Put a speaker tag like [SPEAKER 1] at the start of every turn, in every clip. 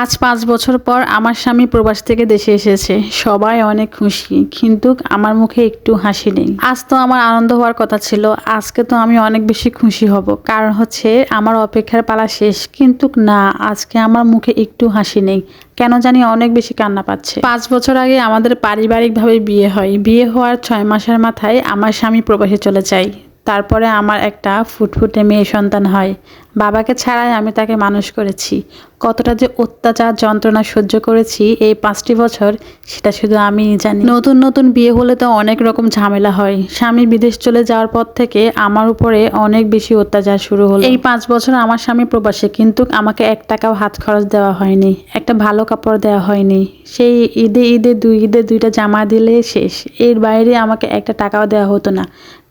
[SPEAKER 1] আজ পাঁচ বছর পর আমার স্বামী প্রবাস থেকে দেশে এসেছে। সবাই অনেক খুশি, কিন্তু আমার মুখে একটু হাসি নেই। আজ তো আমার আনন্দ হওয়ার কথা ছিল, আজকে তো আমি অনেক বেশি খুশি হব। কারণ হচ্ছে আমার অপেক্ষার পালা শেষ, কিন্তু না, আজকে আমার মুখে একটু হাসি নেই। কেন জানি অনেক বেশি কান্না পাচ্ছে। পাঁচ বছর আগে আমাদের পারিবারিকভাবে বিয়ে হয়। বিয়ে হওয়ার ছয় মাসের মাথায় আমার স্বামী প্রবাসে চলে যায়। তারপরে আমার একটা ফুটফুটে মেয়ে সন্তান হয়। বাবাকে ছাড়াই আমি তাকে মানুষ করেছি। কতটা যে অত্যাচার, যন্ত্রণা সহ্য করেছি এই পাঁচটি বছর, সেটা শুধু আমিই জানি। নতুন নতুন বিয়ে হলে তো অনেক রকম ঝামেলা হয়। স্বামী বিদেশ চলে যাওয়ার পর থেকে আমার উপরে অনেক বেশি অত্যাচার শুরু হলো। এই পাঁচ বছর আমার স্বামী প্রবাসে, কিন্তু আমাকে এক টাকাও হাত খরচ দেওয়া হয়নি, একটা ভালো কাপড় দেওয়া হয়নি। সেই ঈদে ঈদে, দুই ঈদে দুইটা জামা দিলে শেষ। এর বাইরে আমাকে একটা টাকাও দেওয়া হতো না,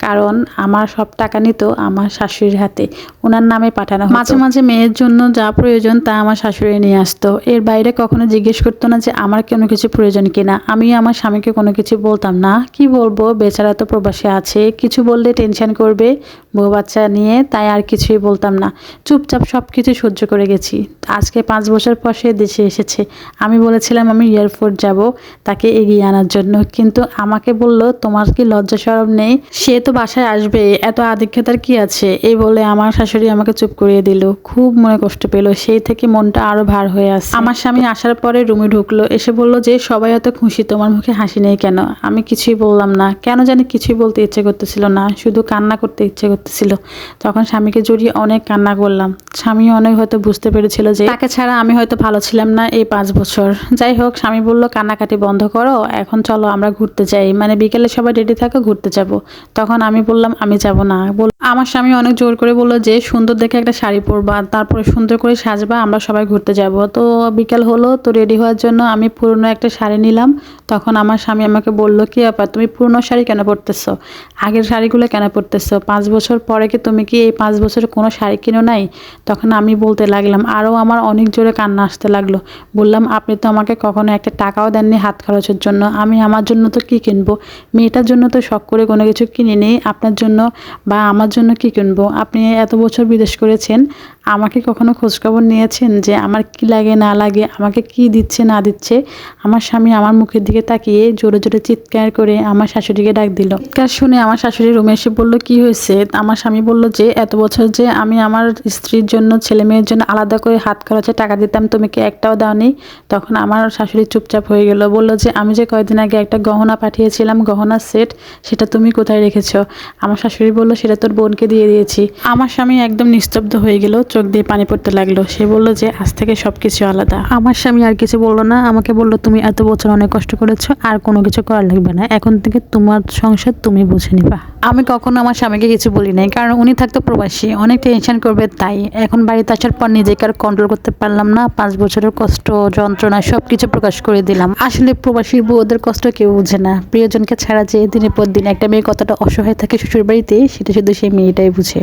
[SPEAKER 1] কারণ আমার সব টাকা নিত আমার শাশুড়ির হাতে। ওনার নামে পাঠানো। মাঝে মাঝে মেয়ের জন্য যা প্রয়োজন তা আমার শাশুড়ি নিয়ে আসতো। এর বাইরে কখনো জিজ্ঞেস করতো না যে আমার কোনো কিছু প্রয়োজন কিনা। আমি আমার স্বামীকে কোনো কিছু বলতাম না। কি বলব? বেচারা তো প্রবাসে আছে। কিছু বললে টেনশন করবে বউ বাচ্চা নিয়ে, তাই আর কিছুই বলতাম না। চুপচাপ সব কিছু সহ্য করে গেছি। আজকে পাঁচ বছর পর সে দেশে এসেছে। আমি বলেছিলাম, আমি এয়ারপোর্ট যাব তাকে এগিয়ে আনার জন্য। কিন্তু আমাকে বলল, তোমার কি লজ্জা সরব নেই? সে তো বাসায় আসবে। এত আধিক্যতার কি আছে? এই বলে আমার শাশুড়ি আমাকে চুপ করিয়ে দিল। খুব মনে কষ্ট পেল। সেই থেকে মনটা আরও ভার হয়ে আসে আমার স্বামী আসার পরে রুমে ঢুকলো। এসে বলল যে, সবাই এত খুশি, তোমার মুখে হাসি নেই কেন? আমি কিছুই বললাম না। কেন জানি কিছুই বলতে ইচ্ছে করতেছিল না, শুধু কান্না করতে ইচ্ছে করতেছিল। তখন স্বামীকে জড়িয়ে অনেক কান্না করলাম। স্বামী অনেক হয়তো বুঝতে পেরেছিল যে, তাকে ছাড়া আমি হয়তো ভালো ছিলাম না এই পাঁচ বছর। যাই হোক, স্বামী বলল, কান্নাকাটি বন্ধ করো। এখন চলো, আমরা ঘুরতে যাই। মানে বিকেলে সবাই রেডি থাকো, ঘুরতে যাব। তখন আমি বললাম, আমি যাব না। আমার স্বামী অনেক জোর করে বলল যে, সুন্দর দেখে একটা শাড়ি পরবা, তারপরে সুন্দর করে সাজবা, আমরা সবাই ঘুরতে যাব। তো বিকেল হলো, তো রেডি হওয়ার জন্য আমি পুরনো একটা শাড়ি নিলাম। তখন আমার স্বামী আমাকে বলল, কি ব্যাপার, তুমি পুরনো শাড়ি কেন পরতেছো? আগের শাড়িগুলো কেন পরতেছো? পাঁচ বছর পরে কি তুমি কি এই পাঁচ বছর কোনো শাড়ি কিনো নাই? তখন আমি বলতে লাগলাম আরও আমার অনেক জোরে কান্না আসতে লাগল। বললাম, আপনি তো আমাকে কখনো একটা টাকাও দেননি হাত খরচের জন্য। আমি আমার জন্য তো কি কিনবো? মেয়েটার জন্য তো শখ করে কোনো কিছু কিনে নেই আপনার জন্য বা আমার জন্য কি কিনবো? আপনি এত বছর বিদেশ করেছেন। আমাকে কখনো খোঁজখবর নিয়েছেন যে আমার কি লাগে, না লাগে, আমাকে কি দিচ্ছে, না দিচ্ছে? আমার স্বামী আমার মুখের দিকে তাকিয়ে জোরে জোরে চিৎকার করে আমার শাশুড়িকে ডাক দিল। চিৎকার শুনে আমার শাশুড়ি রুমে এসে বলল, কি হয়েছে? আমার স্বামী বলল যে, এত বছর যে আমি আমার স্ত্রীর জন্য, ছেলে মেয়ের জন্য আলাদা করে হাত খরচে টাকা দিতাম, তুমি কি একটাও দাওনি? তখন আমার শাশুড়ি চুপচাপ হয়ে গেল, বলল যে, আমি যে কয়েকদিন আগে একটা গহনা পাঠিয়েছিলাম গহনার সেট, সেটা তুমি কোথায় রেখেছো? আমার শাশুড়ি বলল, সেটা তোর বোনকে দিয়ে দিয়েছি। আমার স্বামী একদম নিস্তব্ধ হয়ে গেল চোখ দিয়ে পানি পড়তে লাগল। সে বলল যে, আজ থেকে সব কিছু আলাদা। আমার স্বামী আর কিছু বলল না। আমাকে বলল, তুমি এত বছর অনেক কষ্ট করেছ, আর কোনো কিছু করা লাগবে না। এখন থেকে তোমার সংসার তুমি বুঝে নিবা। আমি কখনো আমার স্বামীকে কিছু বলি নাই, কারণ উনি থাকতো প্রবাসী। অনেক টেনশন করবে তাই। এখন বাড়িতে আসার পর নিজেকে আর কন্ট্রোল করতে পারলাম না। পাঁচ বছরের কষ্ট, যন্ত্রণা সব কিছু প্রকাশ করে দিলাম। আসলে প্রবাসীর বউদের কষ্ট কেউ বুঝে না। প্রিয়জনকে ছাড়া যে দিনের পর দিন একটা মেয়ে কতটা অসহায় থাকে শ্বশুর বাড়িতে সেটা শুধু সেই মেয়েটাই বুঝে।